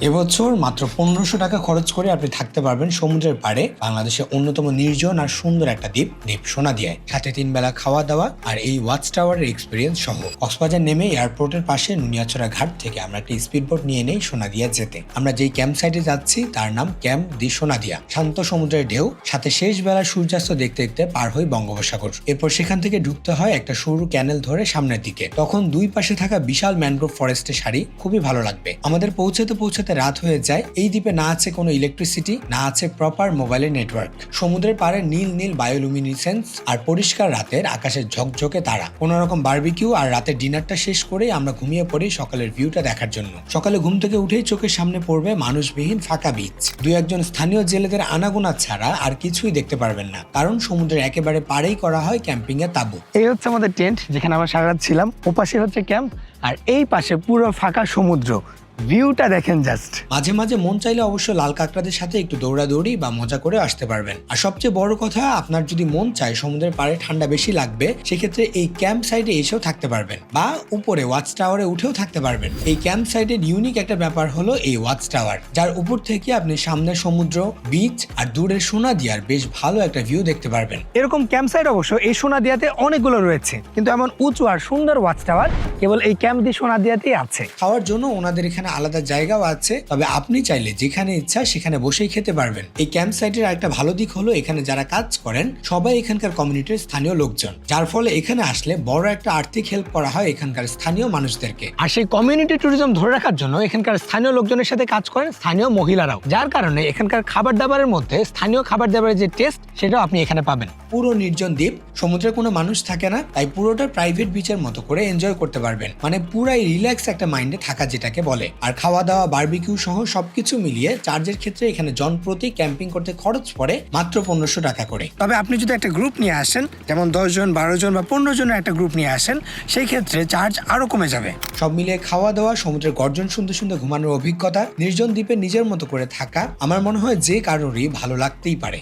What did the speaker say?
এবছর মাত্র পনেরোশো টাকা খরচ করে আপনি থাকতে পারবেন সমুদ্রের পাড়ে বাংলাদেশের অন্যতম নির্জন আর সুন্দর একটা দ্বীপ দ্বীপ সোনাদিয়ায়। সাথে তিন বেলা খাওয়া দাওয়া আর এই ওয়াচ টাওয়ারের এক্সপিরিয়েন্স সহ। কক্সবাজার নেমে এয়ারপোর্টের পাশে নুনিয়াছড়া ঘাট থেকে আমরা একটা স্পিড বোট নিয়ে নেই সোনাদিয়া যেতে। আমরা যেই ক্যাম্প সাইটে যাচ্ছি, তার নাম ক্যাম্প দি সোনাদিয়া। শান্ত সমুদ্রের ঢেউ, সাথে শেষ বেলা সূর্যাস্ত দেখতে দেখতে পার হই বঙ্গোপসাগর। এরপর সেখান থেকে ঢুকতে হয় একটা সরু ক্যানেল ধরে সামনের দিকে। তখন দুই পাশে থাকা বিশাল ম্যানগ্রোভ ফরেস্টের সারি খুবই ভালো লাগবে। আমাদের পৌঁছাতে পৌঁছাতে রাত হয়ে যায়, এই দ্বীপে না আছে কোনো ইলেকট্রিসিটি না আছে প্রপার মোবাইলের নেটওয়ার্ক সমুদ্রের পাড়ে নীল নীল বায়োলুমিনিসেন্স আর পরিষ্কার রাতের আকাশের ঝকঝকে তারা। কোনো রকম বারবিকিউ আর রাতের ডিনারটা শেষ করেই আমরা ঘুমিয়ে পড়ি সকালের ভিউটা দেখার জন্য। সকালে ঘুম থেকে উঠেই চোখের সামনে পড়বে মানুষবিহীন ফাঁকা বিচ দু একজন স্থানীয় জেলেদের আনাগোনা ছাড়া আর কিছুই দেখতে পারবেন না, কারণ সমুদ্রের একেবারে পাড়েই করা হয় ক্যাম্পিং এর তাঁবু। এই হচ্ছে আমাদের টেন্ট যেখানে আমরা সারা রাত ছিলাম। ওপাশে হচ্ছে ক্যাম্প আর এই পাশে পুরো ফাঁকা সমুদ্র। ভিউটা দেখেন জাস্ট মাঝে মাঝে মন চাইলে অবশ্য লাল কাঁকড়াদের সাথে একটু দৌড়াদৌড়ি বা মজা করে আসতে পারবেন। আর সবচেয়ে বড় কথা আপনার যদি মন চায় সমুদ্রের পাড়ে ঠান্ডা বেশি লাগবে সেক্ষেত্রে এই ক্যাম্প সাইডে এসেও থাকতে পারবেন বা উপরে ওয়াচ টাওয়ারে উঠেও থাকতে পারবেন। এই ক্যাম্প সাইডের ইউনিক একটা ব্যাপার হলো এই ওয়াচ টাওয়ার যার উপর থেকে আপনি সামনের সমুদ্র বিচ আর দূরের সোনা দিয়ার বেশ ভালো একটা ভিউ দেখতে পারবেন। এরকম ক্যাম্প সাইট অবশ্য এই সোনাদিয়াতে অনেকগুলো রয়েছে কিন্তু এমন উঁচু আর সুন্দর ওয়াচ টাওয়ার কেবল এই ক্যাম্প দি সোনাদিয়াতেই আছে। খাওয়ার জন্য ওনাদের এখানে আলাদা জায়গাও আছে তবে আপনি চাইলে যেখানে ইচ্ছা সেখানে বসেই খেতে পারবেন। এই ক্যাম্প সাইটের একটা ভালো দিক হলো এখানে যারা কাজ করেন সবাই এখানকার কমিউনিটির স্থানীয় লোকজন। যার ফলে এখানে আসলে বড় একটা আর্থিক হেল্প করা হয় এখানকার স্থানীয় মানুষদেরকে। আর সেই কমিউনিটি ট্যুরিজম ধরে রাখার জন্য এখানকার স্থানীয় লোকজনের সাথে কাজ করেন স্থানীয় মহিলারাও যার কারণে এখানকার খাবার দাবারের মধ্যে স্থানীয় খাবার দাবারের যে টেস্ট সেটাও আপনি এখানে পাবেন। পুরো নির্জন দ্বীপ সমুদ্রে কোনো মানুষ থাকে না তাই পুরোটা প্রাইভেট বিচের মতো করে এনজয় করতে পারবেন। মানে পুরাই রিল্যাক্স একটা মাইন্ডে থাকা যেটাকে বলে। আর খাওয়া দাওয়া বারবিকিউ সহ সবকিছু মিলিয়ে চার্জের ক্ষেত্রে এখানে জনপ্রতি ক্যাম্পিং করতে খরচ পড়ে মাত্র পনেরোশো টাকা করে। তবে আপনি যদি একটা গ্রুপ নিয়ে আসেন যেমন দশ জন বারো জন বা পনেরো জনের একটা গ্রুপ নিয়ে আসেন সেই ক্ষেত্রে চার্জ আরও কমে যাবে। সব মিলিয়ে খাওয়া দাওয়া সমুদ্রের গর্জন সুন্দর সুন্দর ঘুমানোর অভিজ্ঞতা নির্জন দ্বীপে নিজের মতো করে থাকা আমার মনে হয় যে কারোরই ভালো লাগতেই পারে।